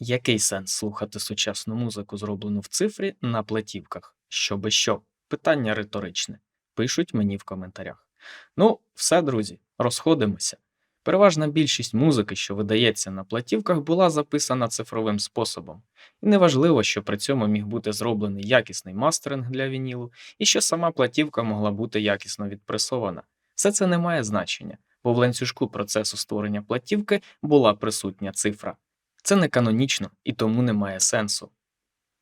Який сенс слухати сучасну музику, зроблену в цифрі, на платівках? Щоби що? Питання риторичне. Пишуть мені в коментарях. Ну, все, друзі, розходимося. Переважна більшість музики, що видається на платівках, була записана цифровим способом. І неважливо, що при цьому міг бути зроблений якісний мастеринг для вінілу, і що сама платівка могла бути якісно відпресована. Все це не має значення, бо в ланцюжку процесу створення платівки була присутня цифра. Це не канонічно і тому не має сенсу.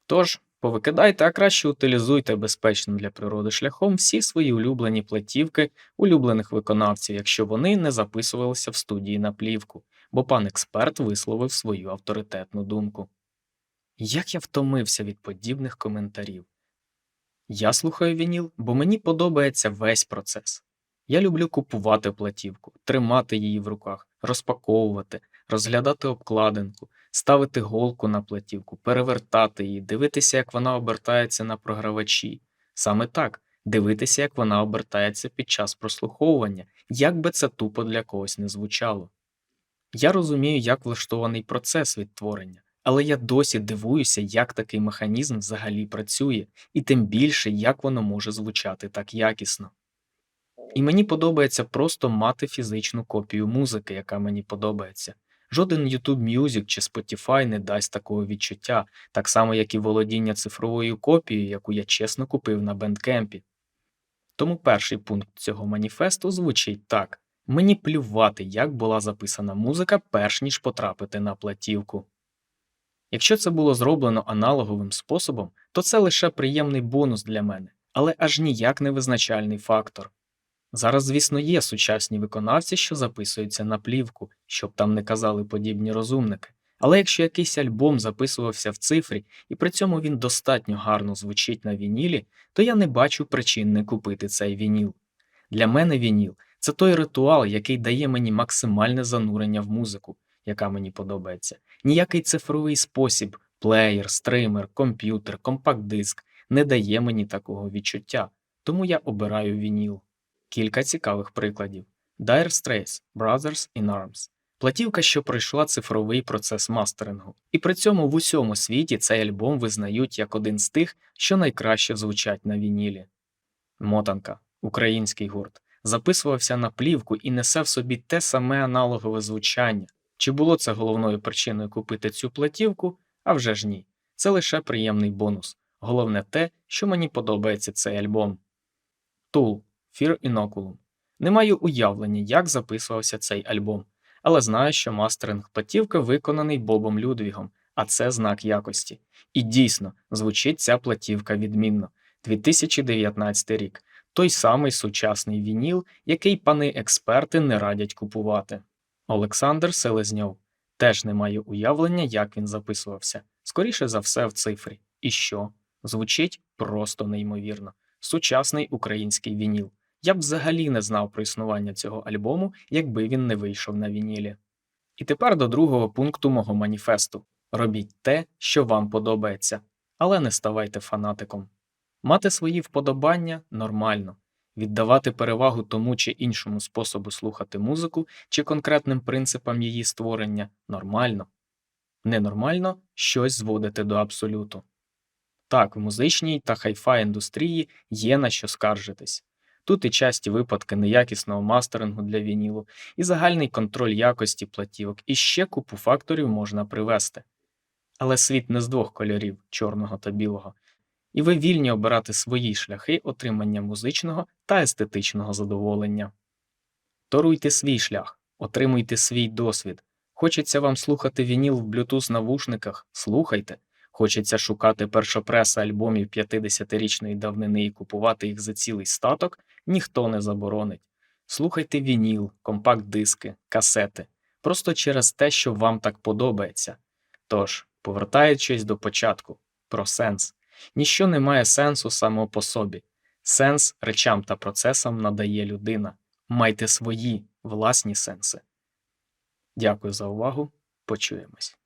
Тож, повикидайте, а краще утилізуйте безпечним для природи шляхом всі свої улюблені платівки улюблених виконавців, якщо вони не записувалися в студії на плівку, бо пан експерт висловив свою авторитетну думку. Як я втомився від подібних коментарів. Я слухаю вініл, бо мені подобається весь процес. Я люблю купувати платівку, тримати її в руках, розпаковувати, розглядати обкладинку, ставити голку на платівку, перевертати її, дивитися, як вона обертається на програвачі. Саме так, дивитися, як вона обертається під час прослуховування, як би це тупо для когось не звучало. Я розумію, як влаштований процес відтворення, але я досі дивуюся, як такий механізм взагалі працює, і тим більше, як воно може звучати так якісно. І мені подобається просто мати фізичну копію музики, яка мені подобається. Жоден YouTube Music чи Spotify не дасть такого відчуття, так само, як і володіння цифровою копією, яку я чесно купив на бендкемпі. Тому перший пункт цього маніфесту звучить так: мені плювати, як була записана музика, перш ніж потрапити на платівку. Якщо це було зроблено аналоговим способом, то це лише приємний бонус для мене, але аж ніяк не визначальний фактор. Зараз, звісно, є сучасні виконавці, що записуються на плівку, щоб там не казали подібні розумники. Але якщо якийсь альбом записувався в цифрі, і при цьому він достатньо гарно звучить на вінілі, то я не бачу причин не купити цей вініл. Для мене вініл це той ритуал, який дає мені максимальне занурення в музику, яка мені подобається. Ніякий цифровий спосіб, плеєр, стример, комп'ютер, компакт-диск не дає мені такого відчуття, тому я обираю вініл. Кілька цікавих прикладів. Dire Straits Brothers in Arms. Платівка, що пройшла цифровий процес мастерингу, і при цьому в усьому світі цей альбом визнають як один з тих, що найкраще звучать на вінілі. Мотанка, український гурт, записувався на плівку і несе в собі те саме аналогове звучання. Чи було це головною причиною купити цю платівку? А вже ж ні. Це лише приємний бонус. Головне те, що мені подобається цей альбом. Tool Fear Inoculum. Не маю уявлення, як записувався цей альбом, але знаю, що мастеринг платівки виконаний Бобом Людвігом, а це знак якості. І дійсно, звучить ця платівка відмінно. 2019 рік той самий сучасний вініл, який пани експерти не радять купувати. Олександр Селезньов теж не має уявлення, як він записувався. Скоріше за все, в цифрі. І що? Звучить просто неймовірно. Сучасний український вініл. Я б взагалі не знав про існування цього альбому, якби він не вийшов на вінілі. І тепер до другого пункту мого маніфесту робіть те, що вам подобається, але не ставайте фанатиком. Мати свої вподобання нормально, віддавати перевагу тому чи іншому способу слухати музику чи конкретним принципам її створення нормально. Ненормально щось зводити до абсолюту. Так, в музичній та хай-фай індустрії є на що скаржитись. Тут і часті випадки неякісного мастерингу для вінілу, і загальний контроль якості платівок, і ще купу факторів можна привести. Але світ не з двох кольорів чорного та білого, і ви вільні обирати свої шляхи отримання музичного та естетичного задоволення. Торуйте свій шлях, отримуйте свій досвід. Хочеться вам слухати вініл в Bluetooth навушниках, слухайте. Хочеться шукати першопреса альбомів 50-річної давнини і купувати їх за цілий статок, ніхто не заборонить. Слухайте вініл, компакт-диски, касети, просто через те, що вам так подобається. Тож, повертаючись до початку, про сенс. Ніщо не має сенсу само по собі. Сенс речам та процесам надає людина. Майте свої власні сенси. Дякую за увагу. Почуємось.